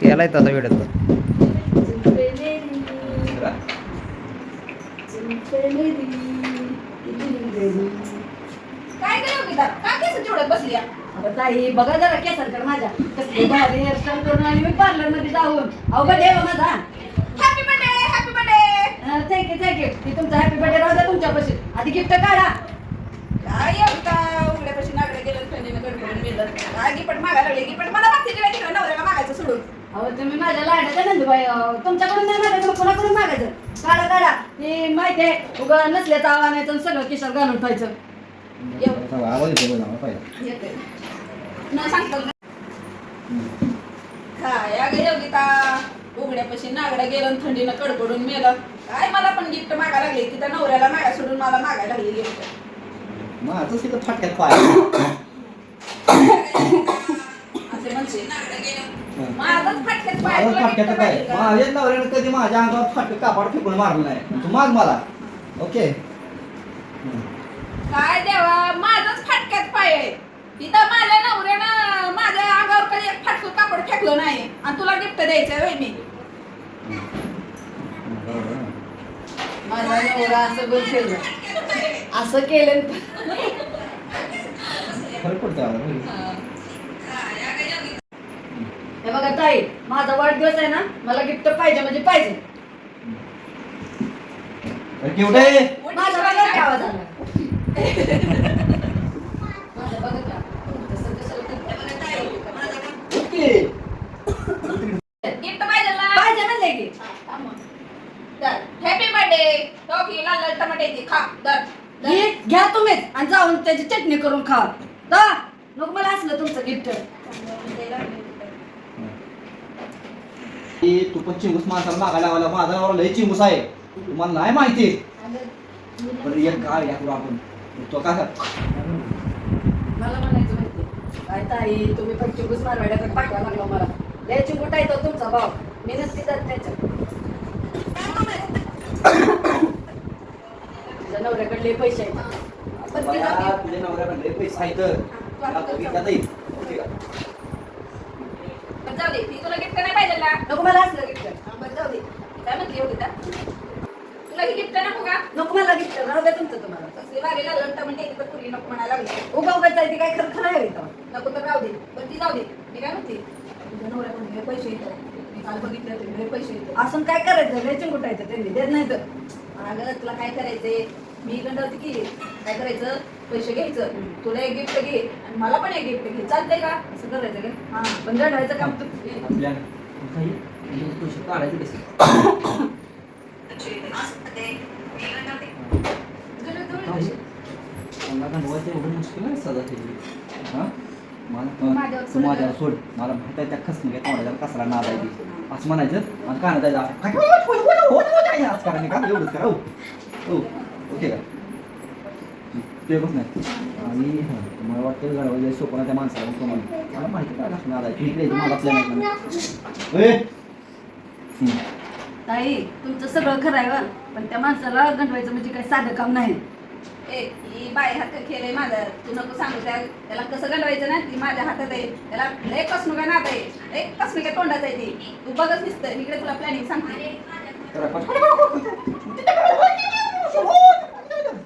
केलाय तसा व्हिडिओ काय काय गीता का केस चिवडत बसली या? अगं ताई बघा जरा केसांकडे माझ्या. कसली भारी हेअरस्टाईल करून आणि मी पार्लरमध्ये जाऊन. अहो बर्थडे माझा. Happy birthday happy birthday thank you thank you ती तुमचा हॅपी बर्थडे राहू द्या तुमच्यापाशी. आधी गिफ्ट काढा. काय एवढा उघड्यापाशी नागडे गेलं थंडीनं गडबडून गेलं काय गिपट मागायला लागले गिपट मला मागची वेळ तिकडे नवऱ्याला मागायचं सोडून. अहो तुम्ही माझ्या लाडाच्या नंदूबाई अहो, तुमच्याकडून नाही मागायचं मग कोणाकडून मागायचं? काढा काढा. ती माहिती आहे उगा नसल्याचं आव्हानायचं आणि सगळं किशोर घालून ठेवायचं आवाज येतो बघा पहिला. येते न सांगतो. काय अगं योगिता उघड्यापाशी नागडा गेलं आणि थंडीनं कडकडून मेलं. काय मला पण गिफ्ट मागायला लागले. की त्या नवऱ्याला मागा सोडून मला मागायला लागली. गिफ्ट तिथं फाटक्यात पाय फाटक्यात पाय काय माझ्या नवऱ्यानं कधी माझ्या अंगावर फाटक कापड फेकून मारलं नाही तू माग मला ओके काय देवा माझंच फाटक्यात पाय आहे तिथं माझ्या नवऱ्यानं माझ्या अंगावर कधी फाटक फाटकं कापड फेकलं नाही आणि तुला गिफ्ट द्यायचं होय मी माझा नवरा असं बोलते असं केलं फरक पडतो. हे. बघा ताई माझा वाढदिवस आहे ना मला गिफ्ट पाहिजे म्हणजे पाहिजे. अरे केवढे माझा बघा काय आवाज आला. माझा बघा का? तसं कशाला करता? ओके गिफ्ट पाहिजे ना पाहिजे म्हणले की हॅपी बर्थडे टॉफी लाल लाल खा. दर. हे घ्या तुम्हीच आणि जाऊन त्याची चटणी करून खा. दा नको मला असलं तुमचं गिफ्ट तू पण चिंगूस माणसाला मागायला लावला माझा नवरा लय चिंगूस आहे. तुम्हाला नाही माहिती? बरं एक काय या करू आपण. तो का मला म्हणायचं माहिती काय ताई तुम्ही पण चिंगूस मारवाड्याकडे पाठवा लागला मला. लय चिंगूट आहे तो तुमचा भाव मी नसती जात त्याच्या तुझ्या नवऱ्याकडे लय पैसे आहेत. पण ती तुझ्या पैसे विकता येईल. जाऊ दे तुला गिफ्ट नाही पाहिजे ना. नको मला असलं गिफ्ट बरं जाऊ दे. काय म्हणते तुला ही गिफ्ट नको का? नको मला गिफ्ट राहू द्या तुमचं तुम्हाला. कसली वारी लाल लाल टमाट्याची तर पुरी नको म्हणायला लागली. उगा ती काय खरं खरं आहे का नको तर राहू दे. पण ती जाऊ दे. मी काय म्हणते? तुझ्या नवऱ्याकडून लय पैसे येतात मी काल बघितलं ते पैसे येतात असं काय करायचं? लय आहे त्यांनी. देत नाही तर. अगं तुला काय करायचंय? मी गंडवते की काय करायचं पैसे घ्यायचं तुला एक गिफ्ट घे आणि मला पण एक गिफ्ट घे चालतंय का असं करायचं काय हा पण रडायचं काम तू आपल्या काही म्हणजे पैसे काढायचे कसे मला घालवायचं एवढं मुश्किल आहे सदा हां सोड. मला कसला नाद आहे. असं म्हणायचं आणि कानात जायचं असं. काय- आज का एवढंच करा हो हो ओके का ते बस नाही आणि हां, मला वाटतं घडवायचं सोपं नाही त्या माणसाला मग तुम्हाला मला माहिती काय नाद आहे ठीक आहे माझा प्लॅन आहे. ताई तुमचं सगळं खरं आहे बा. पण त्या माणसाला गंडवायचं म्हणजे काही साधं काम नाही ए ही बाय हात खेळ माझं तू नको सांगू त्या त्याला कसं घडवायचं ना ती माझ्या हातात आहे त्याला लय कसनुका नात आहे लय कसनुका तोंडात आहे ती तू बघत दिसतं इकडे तुला प्लॅनिंग सांगते तर आपण-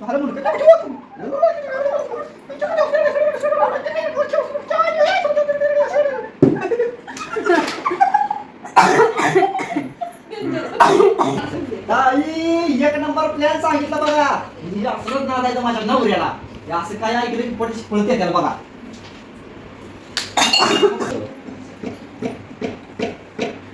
अरे मुलगा, ताई, एक नंबर प्लॅन सांगितलं बघा. हे असंच नादायचं माझ्या नवऱ्याला. असं काय ऐकलं की पट पळते त्याला बघा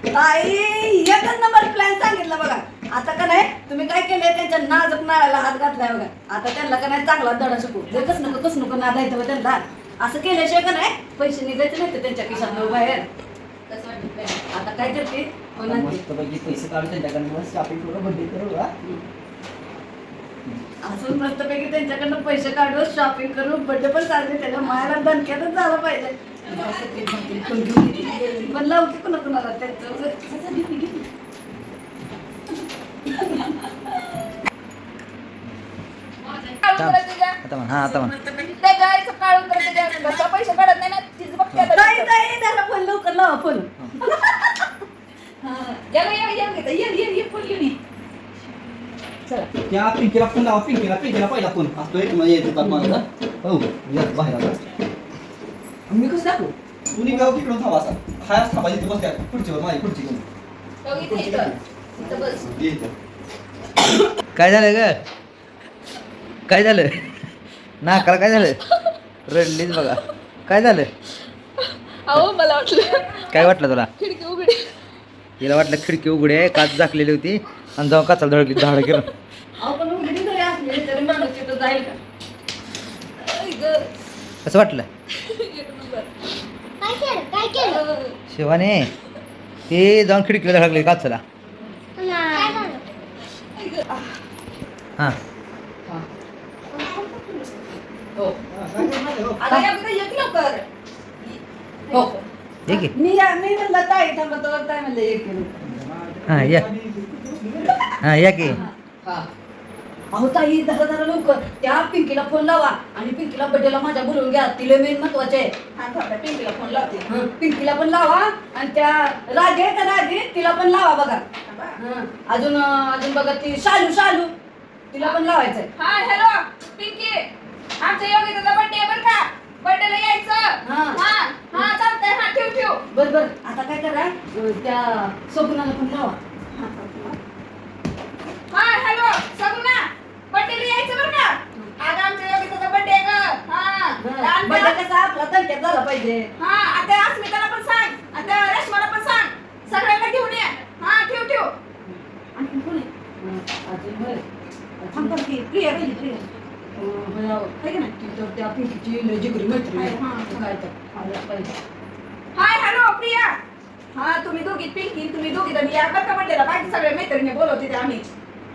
ताई एकच नंबर प्लॅन सांगितलं बघा आता का नाही तुम्ही काय केलंय? त्यांच्या नाजूक नाळाला हात घातलाय बघा. आता त्यांना का नाही चांगला धडा शिकू? जे कस नको कस नको नादायचं बा त्यांना असं केल्याशिवाय का नाही? पैसे निघायचे नाही तर त्यांच्या खिशात बाहेर? आता काय करते? ना ती. मस्तपैकी पैसे काढून त्यांच्याकडनं शॉपिंग करून बड्डे करू? असं मस्तपैकी त्यांच्याकडनं पैसे काढू शॉपिंग करू बर्थडे पण साजरे त्याच्या मायाला दणक्यातच झालं पाहिजे. पण लवकर कुणा कुणाला त्यांचं. आता म्हण हा आता म्हण. त्या गायचं काढून पैसे काढत नाही त्याला लवकर ये, फोन पिंकीला फोन लावा पिंकीला पिंकीला पहिला फोन. असतोय म्हणजे माझा हो या बाहेर आता. मी कसं दाखवू? तू निघाव तिकडून थांबा असा हाय थांबा इथं बस खुर्चीवर माझी खुर्ची घेऊन काय झालं ग? काय झालं? नाकाला काय झालं रडलीच बघा. काय झालं अहो मला वाटलं काय वाटलं तुला? खिडकी उघडी. तिला वाटलं खिडकी उघडी आहे काच झाकलेली होती आणि जाऊन काचाला धडकी धाड केलं. अहो पण उघडी जरी असली तरी माणूस तिथं जाईल का? गं. वाटलं? एक नंबर. काय केलं? काय केलं? अं, शिवाने ते जाऊन खिडकीला धडकले काचाला. काय झालं? हो. हो. ये की मी म्हणलं ताई थांबा तर ताई म्हणलं एक मिनिट. हां या. हां या की. हा अहो ताई धरा धरा लवकर. त्या पिंकीला फोन लावा आणि पिंकीला बड्डेला माझ्या बोलवून घ्या. तिला मेन महत्त्वाचे आहे. हा, थांबा, पिंकीला फोन लावते. हं, पिंकीला पण लावा आणि त्या राजे का राजे तिला पण लावा बघा. हं, अजून अं, अजून बघा ती शालू शालू. तिला पण लावायचंय. हा हॅलो पिंकी. आमच्या योगिताचा बर्थडे आहे बरं का बर्थडेला यायचं हा. हा हा चालतंय हा ठेव ठेव बर बर आता काय करा अं, त्या सगुणाला पण लावा. हा हॅलो यायचं बरं का? आज आमच्या योगिताचा बर्थडे आहे ग. हा बड्डे आणि कसा आपला? तंक्यात झाला पाहिजे. हा आता अस्मिताला पण सांग. आता रेशमाला पण सांग. सगळ्यांना घेऊन ये. हा ठेव ठेव. आणखी कोण आहे? हं, अजून बरं. थांब प्रिया राहिली प्रिया. हो, आहे का नाही? ती तर त्या पिंकीची लय जिगरी मैत्रीण आहे. आहे, हा. काय तर. आल्या पाहिजे. Hi hello Priya. हा तुम्ही दोघी पिंकी तुम्ही दोघी जण या. बरं का बर्थडेला बाकी सगळ्या मैत्रिणी बोलवते ते आम्ही.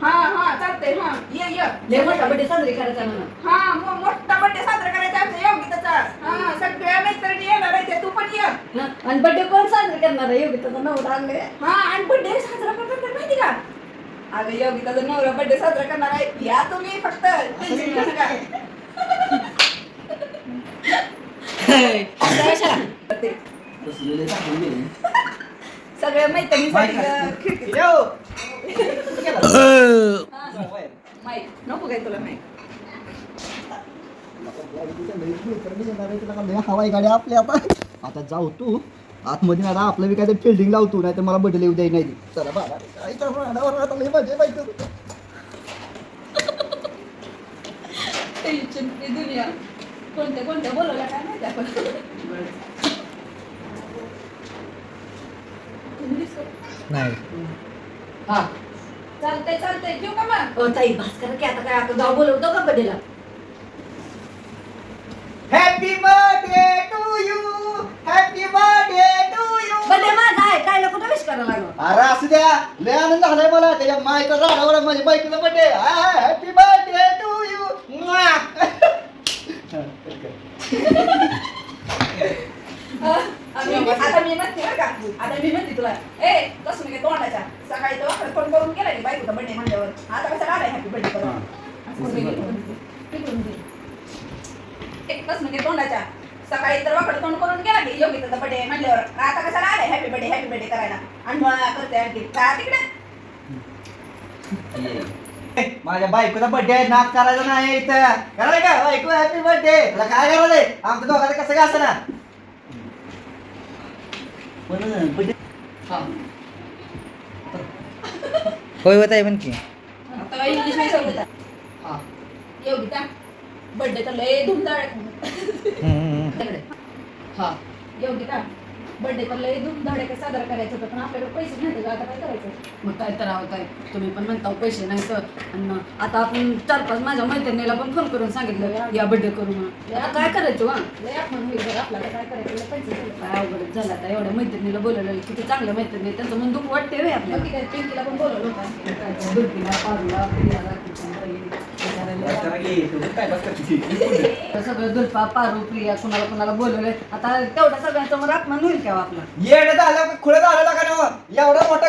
हा हा चालतंय हा. ये ये. मोठा बड्डे साजरी करायचा म्हणून हा मो- मोठा बर्थडे साजरा करायचा आमच्या योगिताचा. हा सगळ्या मैत्रिणी येणार आहे ते, तू पण ये. हं, आणि बड्डे कोण साजरी करणार आहे? योगिताचा नवरा आणले हा आणि बर्थडे साजरा करतात ते माहिती का? अगं योगिताचा नवरा बर्थडे साजरा करणार आहे. या तुम्ही फक्त. टेन्शन घेऊ नका? ते. सगळ्या मैत्रिणीसाठी खिडकी येऊ. जा, बाहेर. माईक नको काय तुला माईक हवाई गाडी आपल्या आता आता जाऊ तू. आतमध्ये आता आपलं बी काय फिल्डिंग लावतो नाही तर मला बदल येऊ द्याय नाही चला बाबा. कोणत्या कोणत्या बोलवल्या काय माहिती आपण इंग्लिश कर. नाही. हा. चालतंय चालतंय. ठेवू का मग? अ, ताई भास्कर की आता काय आता जाऊ बोलवतो का बड्डेला happy birthday to you happy birthday to you birthday माझा आहे. काय कुठं विश करायला लागलो? अरे असू द्या. लय आनंद झालाय मला. त्याच्या मायचा झाडावर माझ्या बायकोचा birthday happy birthday to you आता मी म्हणते बरं का. आता मी म्हणते तुला ए कसं मी तोंडाच्या सकाळी तो फोन करून गेला बायकोचा बर्थडे म्हणल्यावर. आता कसं आलाय हॅपी बर्थडे करून तिकडून दे. एक कसं म्हणजे तोंडाच्या? सकाळी तर वाकडं तोंड करून गेला की योगिताचा बर्थडे म्हणल्यावर. आता कशाला आलाय हॅपी बर्थडे हॅपी बर्थडे करायला? आणि मला करते आणखी. का तिकडे. माझ्या बायकोचा बर्थडे आहे नाच करायचा नाही इथं. करायला का बायको हॅपी बर्थडे तुला काय करायचंय आमच्या दोघांचं कसं काय असं ना? पण हा होय होत आहे पण की आता इंग्लिश नाही सांगत हा. योगिता बर्थडे तर लय धुमधाड. हा. योगिता बर्थडे तर लय धुमधडाक्यात साजरा करायचं होतं पण आपल्याकडे पैसे नाही आता काय करायचं? मग काय तर आहे तुम्ही पण म्हणता पैसे नाही तर. आणि आता आपण चार पाच माझ्या मैत्रिणीला पण फोन करून सांगितलं या बड्डे करू म्हणून. आता काय करायचं हा? लय आपण होईल बरं आपल्याला काय करायचं? पैसे. काय अवघडच झालं आता एवढ्या मैत्रिणीला बोलवलं किती चांगल्या मैत्रिणी. त्यांचं मन दुःख वाटते रे आपल्याला. काय पिंकीला पण बोलवलं होतं. काय त्या सगळं दुल्पा पारू प्रिया कुणाला कुणाला बोलवलंय. आता तेवढ्या सगळ्यांसमोर अपमान होईल केव्हा आपला? येड झालं खुलं झालं का ना हो. एवढा मोठा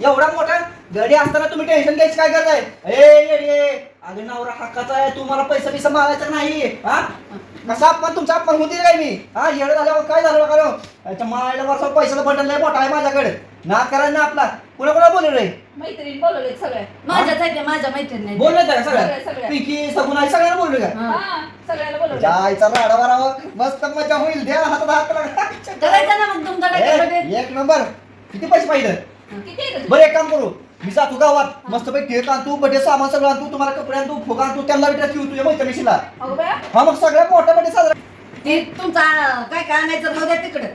एवढा मोठा गडी असताना तुम्ही टेन्शन घ्यायची काय करताय ए येडे अगं नवरा हक्काचा आहे. तुम्हाला पैसा बिसा मागायचा नाही. हा? कसा अपमान तुमचा अपमान होती काय मी? हा येड झाल्यावर काय झालं का याच्या मायला वर्षावर पैशाचा बटन लय मोठा आहे माझ्याकडे. ना करायला ना आपला. कुणा कुणा बोलू रे मैत्रीण बोलवले सगळे. माझ्याच आहे ते माझ्या मैत्रिणी बोललो का सगळ्या, सगळ्या सगळ्या. पिंकी सगुण आई सगळ्यांना बोललो का? हा. सगळ्याला बोलवले. जायचा राडा मस्त मजा होईल. द्या हातात हात लागा. करायचं ना मग तुमचा ए, एक नंबर. किती पैसे पाहिजे? किती आहे तुझे? बरं एक काम करू. मी जातो गावात. मस्त पैकी केक आणतो बड्डे सामान सगळं आणतो तुम्हाला कपडे आणतो फुगा आणतो त्यांना भेटत ठेवू तुझ्या मैत्रिणीशीला. अगो बाया. हा मग सगळ्यात मोठा बड्डे साजरा ते तुमचा काय काय आणायचं राहू द्या तिकडे.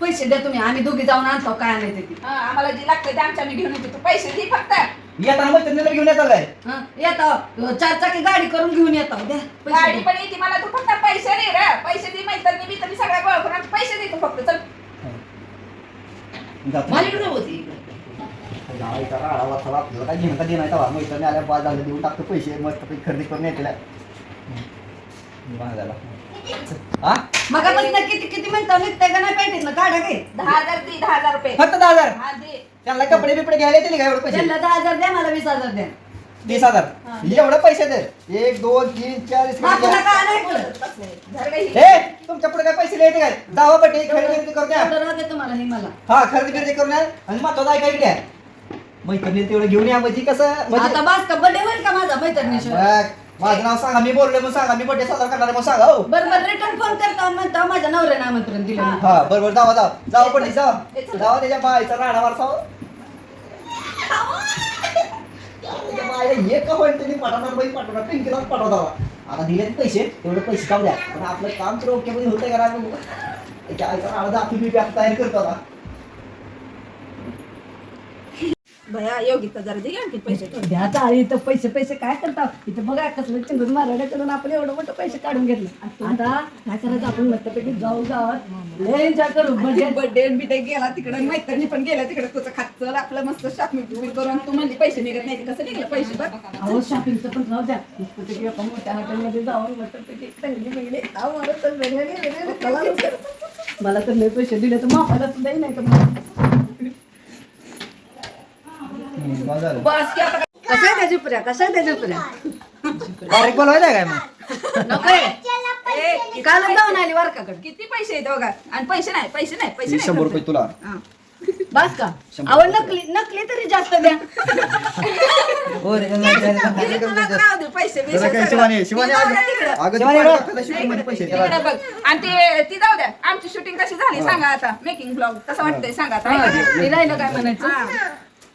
पैसे द्या तुम्ही आम्ही दोघी जाऊन आणतो काय आणायचं ते. हा, आम्हाला जे लागतं ते आमच्या मी घेऊन येतो. तू पैसे दे फक्त. येताना घेऊन येतात काय हं, येतो चार चाकी गाडी करून घेऊन येतो द्या पैसे गाडी द्या. पण येते मला तू फक्त पैसे दे रे. पैसे दे मैत्रिणी मी तुम्ही सगळ्या गोळा करून पैसे दे तू फक्त चल. होती आपल्याला काय घेणं का आल्या देऊन टाकतो पैसे. मस्त पैकी खरेदी करून येतील. हा? मग किती किती म्हणतो निघते का नाही पेटीतलं? काढा घे दहा हजार दे दहा हजार रुपये. फक्त दहा हजार? हा दे. त्यांना कपडे बिपडे घ्यायला येतील का एवढे पैसे? त्यांना दहा हजार द्या मला वीस हजार द्या. तीस हजार. एवढे पैसे दे. एक दोन तीन चार मग काय हे तुमच्यापुढे काय पैसे द्यायचे काय जावा बड्डे खरेदी बिरेदी करून द्या. तुम्हाला हे मला. हा खरेदी बिरेदी करून द्या. आणि महत्वाचं ऐकायला द्या मैत्रिणी तेवढं घेऊन या म्हणजे कसं आता म्हणजे बास का बर्थडे होईल का माझा मैत्रिणीशिवाय? बघ, माझं नाव सांगा. मी बोललोय मग सांगा. मी बड्डे साजरा करणार आहे, मग सांगा हो. बरोबर रिटर्न फोन करता. म्हणता माझ्या नवऱ्याने आमंत्रण दिलं हा. हा बरोबर जावा जावा. जावा पडली जावा हे चला. जावा त्याच्या बाईचा राडा वारसा त्याच्या बाईला हे का होईल त्यांनी पाठवणार बाई पाठवणार पिंकीलाच पाठवता आता दिले पैसे. तेवढे पैसे काढू द्या. पण आपलं काम तर ओके मध्ये होतंय का नाही त्याच्या आईचा राडा मी बॅग तयार करतो आता. भया योगिता जरा दे आणखी पैसे द्या चाळी इथं पैसे पैसे काय करता? इथं बघा कसलं चिंगून मारायला करून आपण एवढं मोठं पैसे काढून घेतलं. आता काय करायचं आपण मस्तपैकी जाऊ गावात लय एन्जॉय करू. बर्थडे बर्थडे बिडे गेला तिकडे मैत्रिणी पण गेल्या तिकडे. तुझं खात चल आपलं मस्त शॉपिंग बिपिंग करून तू म्हणली पैसे निघत नाही ते कसं निघलं पैसे बघ अहो शॉपिंगचं पण राहू द्या. मस्तपैकी एका मोठ्या हॉटेलमध्ये जाऊन मस्तपैकी चांगली वेगळी खाऊ मला तर वेगळे मला तर लय पैसे दिले तर माफायला सुद्धा नाही तर बस की आता कशा आहे त्या झुपऱ्या कशा आहे त्या झुपऱ्या बारीक बोलवायचं काय मग? नको ए, काल जाऊन आली वारकाकडे किती पैसे आहेत बघा आणि पैसे नाही पैसे नाही पैसे नाही. शंभर रुपये तुला. हा. बस का? अहो नकली नकली तरी जास्त द्या. हो. किती तुला राहू दे, पैसे बिसे जरा काय सगळं. शिवानी शिवानी ती जाऊ आली. द्या तिकडं. अगं शिवानी ती बघ. पाठवलं shooting मध्ये पैसे. तिकडे बघ. आणि ते ती जाऊ द्या. आमची शूटिंग कशी झाली? सांगा आता. मेकिंग ब्लॉग कसं वाटतंय सांगा आता. हा, मी राहिलं काय म्हणायचं.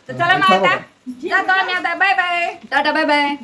तर चला मग आता जातो आम्ही आता. Bye bye. Tata bye bye.